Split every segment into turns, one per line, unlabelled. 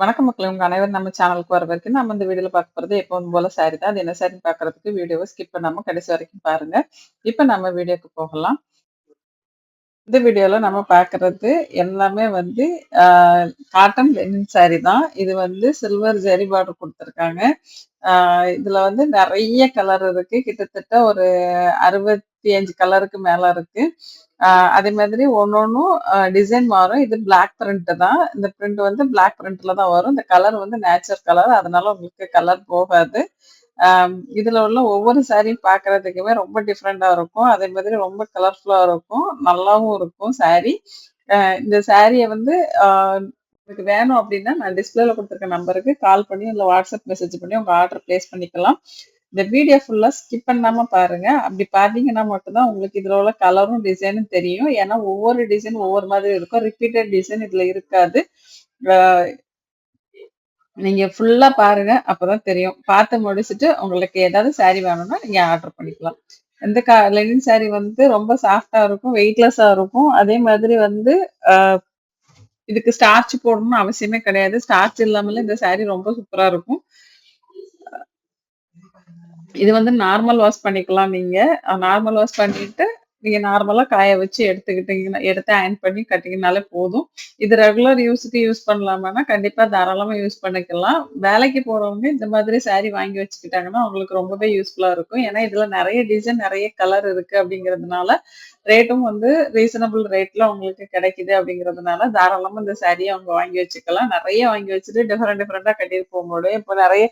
வணக்கம் மக்களே! உங்க அனைவரும் நம்ம சேனலுக்கு வர வரைக்கும் நம்ம இந்த வீடியோல பார்க்க போறது எப்பவும் போல சாரி தான். அது என்ன சாரின்னு பாக்குறதுக்கு வீடியோவை ஸ்கிப் பண்ணாம கடைசி வரைக்கும் பாருங்க. இப்ப நம்ம வீடியோக்கு போகலாம். இந்த வீடியோல நம்ம பாக்குறது எல்லாமே வந்து காட்டன் லெனின் சாரி தான். இது வந்து சில்வர் ஜரி பார்டர் குடுத்துருக்காங்க. இதுல வந்து நிறைய கலர் இருக்கு. கிட்டத்தட்ட ஒரு 65 கலருக்கு மேல இருக்கு. அதே மாதிரி ஒன்னொன்னும் டிசைன் மாறும். இது பிளாக் பிரிண்ட் தான். இந்த பிரிண்ட் வந்து பிளாக் பிரிண்ட்ல தான் வரும். இந்த கலர் வந்து நேச்சர் கலர். அதனால உங்களுக்கு கலர் போகாது. இதுல உள்ள ஒவ்வொரு சாரியும் பார்க்கறதுக்குமே ரொம்ப டிஃப்ரெண்டா இருக்கும். அதே மாதிரி ரொம்ப கலர்ஃபுல்லா இருக்கும். நல்லாவும் இருக்கும் சாரி. இந்த சாரியை வந்து உங்களுக்கு வேணும் அப்படின்னா நான் டிஸ்பிளேல கொடுத்துருக்க நம்பருக்கு கால் பண்ணி இல்லை வாட்ஸ்அப் மெசேஜ் பண்ணி உங்க ஆர்டர் பிளேஸ் பண்ணிக்கலாம். இந்த வீடியோ ஃபுல்லா ஸ்கிப் பண்ணாம பாருங்க. அப்படி பார்த்தீங்கன்னா மட்டும்தான் உங்களுக்கு இதுல உள்ள கலரும், டிசைனும் தெரியும். ஏன்னா ஒவ்வொரு டிசைன் ஒவ்வொரு மாதிரி இருக்கும். ரிப்பீட்டட் டிசைன் இதுல இருக்காது. நீங்க ஃபுல்லா பாருங்க. அப்பதான் தெரியும். பார்த்து முடிச்சுட்டு உங்களுக்கு ஏதாவது சாரி வேணும்னா நீங்க ஆர்டர் பண்ணிக்கலாம். இந்த கா லெனின் சாரி வந்து ரொம்ப சாஃப்ட்டா இருக்கும். வெயிட்லெஸ்ஸா இருக்கும். அதே மாதிரி வந்து இதுக்கு ஸ்டார்ச் போடணும்னு அவசியமே கிடையாது. ஸ்டார்ச் இல்லாமலே இந்த சாரி ரொம்ப சூப்பரா இருக்கும். இது வந்து நார்மல் வாஷ் பண்ணிக்கலாம் நீங்க. நார்மல் வாஷ் பண்ணிட்டு, நீங்க நார்மலா காய வச்சு எடுத்துக்கிட்டீங்கன்னா எடுத்து அயன் பண்ணி கட்டிங்கனாலே போதும். இது ரெகுலர் யூஸுக்கு யூஸ் பண்ணலாமான்னா, கண்டிப்பா தாராளமா யூஸ் பண்ணிக்கலாம். வேலைக்கு போறவங்க இந்த மாதிரி சாரி வாங்கி வச்சுக்கிட்டாங்கன்னா, அவங்களுக்கு ரொம்பவே யூஸ்ஃபுல்லா இருக்கும். ஏன்னா இதுல நிறைய டிசைன், நிறைய கலர் இருக்கு அப்படிங்கிறதுனால ரேட்டும் வந்து ரீசனபிள் ரேட்ல உங்களுக்கு கிடைக்குது அப்படிங்கிறதுனால தாராளமா இந்த சாரியை அவங்க வாங்கி வச்சுக்கலாம். நிறைய வாங்கி வச்சுட்டு டிஃப்ரெண்ட் டிஃப்ரெண்டா கட்டிட்டு போக முடியும். இப்போ நிறைய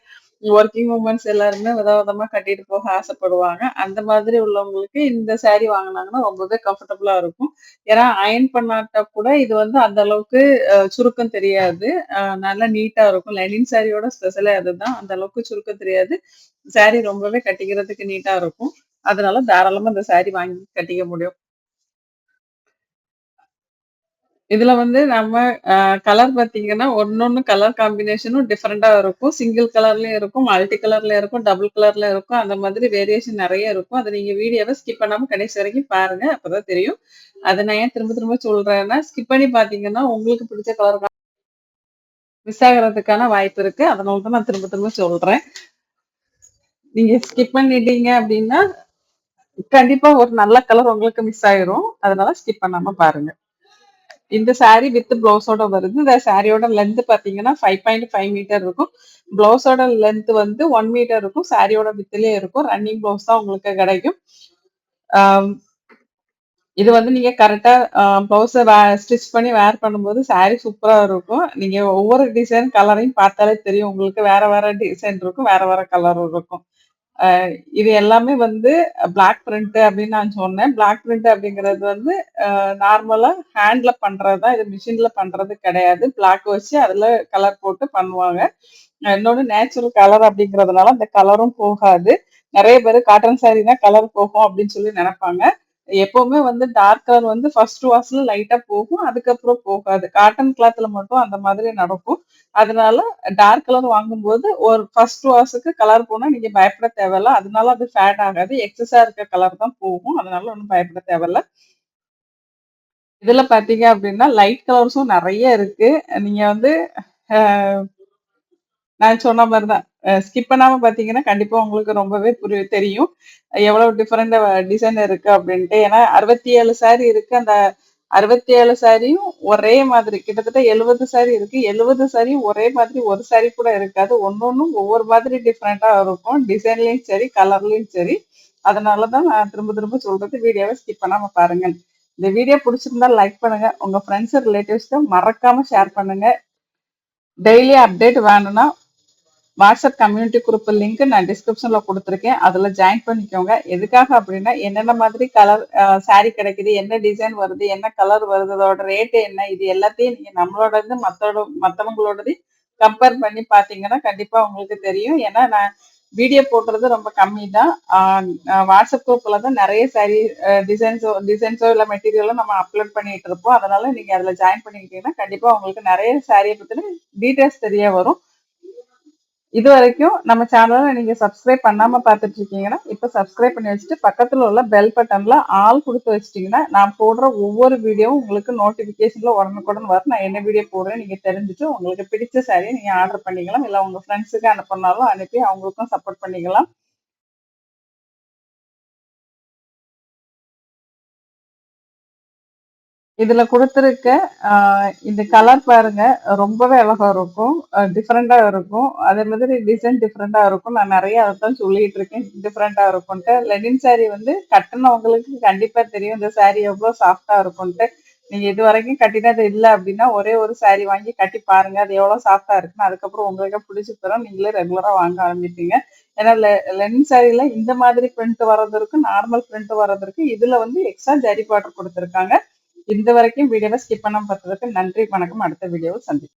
ஒர்க்கிங் உமன்ஸ் எல்லாருமே வித விதமா கட்டிட்டு போக ஆசைப்படுவாங்க. அந்த மாதிரி உள்ளவங்களுக்கு இந்த சாரி வாங்குனாங்கன்னா ரொம்பவே கம்ஃபர்டபுளா இருக்கும். ஏன்னா அயர்ன் பண்ணாட்டா கூட இது வந்து அந்த அளவுக்கு சுருக்கம் தெரியாது. நல்லா நீட்டா இருக்கும். லெனின் சாரியோட ஸ்பெஷலே அதுதான். அந்த அளவுக்கு சுருக்கம் தெரியாது. சாரி ரொம்பவே கட்டிக்கிறதுக்கு நீட்டா இருக்கும். அதனால தாராளமா இந்த சாரி வாங்கி கட்டிக்க முடியும். இதுல வந்து நம்ம கலர் பார்த்தீங்கன்னா, ஒன்னொன்னு கலர் காம்பினேஷனும் டிஃப்ரெண்டா இருக்கும். சிங்கிள் கலர்லயும் இருக்கும், மல்டி கலர்ல இருக்கும், டபுள் கலர்ல இருக்கும். அந்த மாதிரி வேரியேஷன் நிறைய இருக்கும். அதை நீங்க வீடியோவை ஸ்கிப் பண்ணாம கடைசி வரைக்கும் பாருங்க. அப்பதான் தெரியும். அதை நான் ஏன் திரும்ப திரும்ப சொல்றேன்னா, ஸ்கிப் பண்ணி பாத்தீங்கன்னா உங்களுக்கு பிடிச்ச கலர் மிஸ் ஆகுறதுக்கான வாய்ப்பு இருக்கு. அதனால தான் நான் திரும்ப திரும்ப சொல்றேன். நீங்க ஸ்கிப் பண்ணிட்டீங்க அப்படின்னா கண்டிப்பா ஒரு நல்ல கலர் உங்களுக்கு மிஸ் ஆயிரும். அதனால ஸ்கிப் பண்ணாம பாருங்க. இந்த சாரி வித் ப்ளவுஸோட வருது. இந்த சாரியோட லென்த் பார்த்தீங்கன்னா, 5.5 மீட்டர் இருக்கும். ப்ளவுஸோட லென்த் வந்து ஒன் மீட்டர் இருக்கும். சாரியோட வித்துலயே இருக்கும். ரன்னிங் ப்ளவுஸ் தான் உங்களுக்கு கிடைக்கும். இது வந்து நீங்க கரெக்டா அ ஸ்டிச் பண்ணி வேர் பண்ணும்போது சாரி சூப்பரா இருக்கும். நீங்க ஒவ்வொரு டிசைன் கலரையும் பார்த்தாலே தெரியும். உங்களுக்கு வேற வேற டிசைன் இருக்கும். வேற வேற கலரும் இருக்கும். இது எல்லாமே வந்து பிளாக் பிரிண்ட் அப்படின்னு நான் சொன்னேன். பிளாக் பிரிண்ட் அப்படிங்கிறது வந்து நார்மலாக ஹேண்டில் பண்ணுறது தான். இது மிஷினில் பண்ணுறது கிடையாது. பிளாக் வச்சு அதில் கலர் போட்டு பண்ணுவாங்க. இன்னொன்று நேச்சுரல் கலர் அப்படிங்கிறதுனால அந்த கலரும் போகாது. நிறைய பேர் காட்டன் சாரினா கலர் போகும் அப்படின்னு சொல்லி நினைப்பாங்க எப்பவுமே வந்து டார்க் கலர் வந்து ஃபர்ஸ்ட் வாஷ்ல லைட்டா போகும். அதுக்கப்புறம் போகாது. காட்டன் கிளாத்ல மட்டும் அந்த மாதிரி நடக்கும். அதனால டார்க் கலர் வாங்கும்போது ஒரு ஃபர்ஸ்ட் வாஷுக்கு கலர் போனா நீங்க பயப்பட தேவையில்ல. அதனால அது ஃபேட் ஆகாது. எக்ஸஸா இருக்க கலர் தான் போகும். அதனால ஒன்றும் பயப்பட தேவையில்ல. இதுல பார்த்தீங்க அப்படின்னா லைட் கலர்ஸும் நிறைய இருக்கு. நீங்க வந்து நான் சொன்ன மாதிரி தான். ஸ்கிப் பண்ணாம பார்த்தீங்கன்னா, கண்டிப்பா உங்களுக்கு ரொம்பவே புரிய தெரியும். எவ்வளவு டிஃபரெண்ட் டிசைன் இருக்கு அப்படின்ட்டு ஏன்னா 67 சாரி இருக்கு. அந்த 67 சாரியும் ஒரே மாதிரி கிட்டத்தட்ட 70 சாரி இருக்கு. 70 சாரியும் ஒரே மாதிரி ஒரு சாரி கூட இருக்காது. ஒன்னொன்னும் ஒவ்வொரு மாதிரி டிஃப்ரெண்டா இருக்கும். டிசைன்லயும் சரி, கலர்லயும் சரி. அதனாலதான் நான் திரும்ப திரும்ப சொல்றது வீடியோவை ஸ்கிப் பண்ணாம பாருங்க. இந்த வீடியோ பிடிச்சிருந்தா லைக் பண்ணுங்க. உங்க ஃப்ரெண்ட்ஸ், ரிலேட்டிவ்ஸ்க்கு மறக்காம ஷேர் பண்ணுங்க. டெய்லி அப்டேட் வேணும்னா வாட்ஸ்அப் கம்யூனிட்டி குரூப் லிங்க் நான் டிஸ்கிரிப்ஷன்ல கொடுத்துருக்கேன் அதுல ஜாயின் பண்ணிக்கோங்க. எதுக்காக அப்படின்னா என்னென்ன மாதிரி கலர் சாரி கிடைக்குது, என்ன டிசைன் வருது, என்ன கலர் வருது, அதோட ரேட்டு என்ன, இது எல்லாத்தையும் நீங்க இருந்து மத்தோட மத்தவங்களோடதையும் கம்பேர் பண்ணி பார்த்தீங்கன்னா, கண்டிப்பா உங்களுக்கு தெரியும். ஏன்னா நான் வீடியோ போடுறது ரொம்ப கம்மி தான். வாட்ஸ்அப் குரூப்ல தான் நிறைய சாரி டிசைன்ஸோ டிசைன்ஸோ இல்ல மெட்டீரியலோ நம்ம அப்லோட் பண்ணிட்டு இருப்போம். அதனால நீங்க அதுல ஜாயின் பண்ணிக்கிட்டீங்கன்னா, கண்டிப்பா உங்களுக்கு நிறைய சாரியை பத்தின டீட்டெயில்ஸ் தெரிய வரும். இது வரைக்கும் நம்ம சேனலை நீங்க சப்ஸ்கிரைப் பண்ணாம பார்த்துட்டு இருக்கீங்கன்னா இப்ப சப்ஸ்கிரைப் பண்ணி வச்சுட்டு பக்கத்துல உள்ள பெல் பட்டன்ல ஆல் கொடுத்து வச்சிட்டீங்கன்னா நான் போடுற ஒவ்வொரு வீடியோவும் உங்களுக்கு நோட்டிபிகேஷன்ல உடனுக்குடன் வரும். நான் என்ன வீடியோ போடுறேன் நீங்க தெரிஞ்சுட்டு உங்களுக்கு பிடிச்ச சாரியை நீங்க ஆர்டர் பண்ணிக்கலாம். இல்ல உங்க ஃப்ரெண்ட்ஸுக்கு அனுப்பினாலும் அனுப்பி அவங்களுக்கும் சப்போர்ட் பண்ணிக்கலாம். இதில் கொடுத்துருக்க இந்த கலர் பாருங்க ரொம்பவே அழகாக இருக்கும். டிஃப்ரெண்ட்டாக இருக்கும். அதே மாதிரி டிசைன் டிஃப்ரெண்ட்டாக இருக்கும். நான் நிறைய அதை தான் சொல்லிட்டு இருக்கேன். டிஃப்ரெண்ட்டாக இருக்கும்ன்ட்டு லெனின் சாரீ வந்து கட்டினவங்களுக்கு கண்டிப்பாக தெரியும். இந்த சாரீ எவ்வளோ சாஃப்டாக இருக்கும்ன்ட்டு நீங்கள் இது வரைக்கும் கட்டினது இல்லை அப்படின்னா ஒரே ஒரு சாரீ வாங்கி கட்டி பாருங்க. அது எவ்வளோ சாஃப்டாக இருக்குன்னு. அதுக்கப்புறம் உங்களுக்கு பிடிச்சி தரும் நீங்களே ரெகுலராக வாங்க ஆரம்பிப்பீங்க. ஏன்னா லெனின் சாரில இந்த மாதிரி பிரிண்ட் வர்றது இருக்கு நார்மல் பிரிண்ட் வர்றது இருக்கு வந்து எக்ஸ்ட்ரா ஜரி பாட்டர் கொடுத்துருக்காங்க. இந்த வரைக்கும் வீடியோவை ஸ்கிப் பண்ண பார்த்ததுக்கு நன்றி வணக்கம். அடுத்த வீடியோவில் சந்திப்போம்.